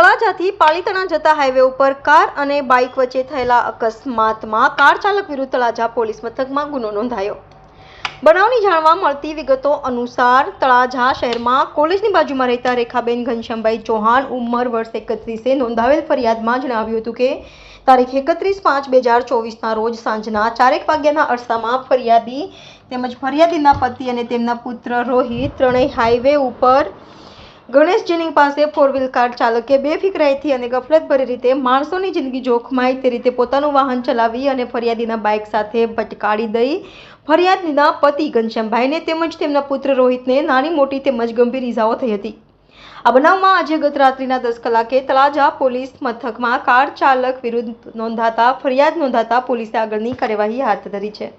તળાજાથી પાલીતાણા જતા હાઈવે ઉપર કાર અને બાઇક વચ્ચે થયેલા અકસ્માતમાં કાર ચાલક વિરુદ્ધ તળાજા પોલીસ મથકમાં ગુનો નોંધાયો. બનાવની જાણવા મળતી વિગતો અનુસાર તળાજા શહેરમાં કોલેજની બાજુમાં રહેતા રેખાબેન ઘનશ્યામભાઈ ચૌહાણ ઉંમર વર્ષ એકત્રીસે નોંધાવેલ ફરિયાદમાં જણાવ્યું હતું કે, તારીખ એકત્રીસ પાંચ બે હજાર ચોવીસના રોજ સાંજના ચારેક વાગ્યાના અરસામાં ફરિયાદી તેમજ ફરિયાદીના પતિ અને તેમના પુત્ર રોહિત ત્રણેય હાઈવે ઉપર ગણેશ જેનિંગ પાસે ફોર વ્હીલ કાર ચાલકે બેફિકરાઈથી અને ગફલતભરી રીતે માણસોની જિંદગી જોખમાય તે રીતે પોતાનું વાહન ચલાવી અને ફરિયાદીના બાઇક સાથે ભટકાડી દઈ ફરિયાદીના પતિ ઘનશ્યામભાઈને તેમજ તેમના પુત્ર રોહિતને નાની મોટી તેમજ ગંભીર ઇજાઓ થઈ હતી. આ બનાવમાં આજે ગત રાત્રિના દસ કલાકે તળાજા પોલીસ મથકમાં કાર ચાલક વિરુદ્ધ નોંધાતા ફરિયાદ નોંધાતા પોલીસે આગળની કાર્યવાહી હાથ ધરી છે.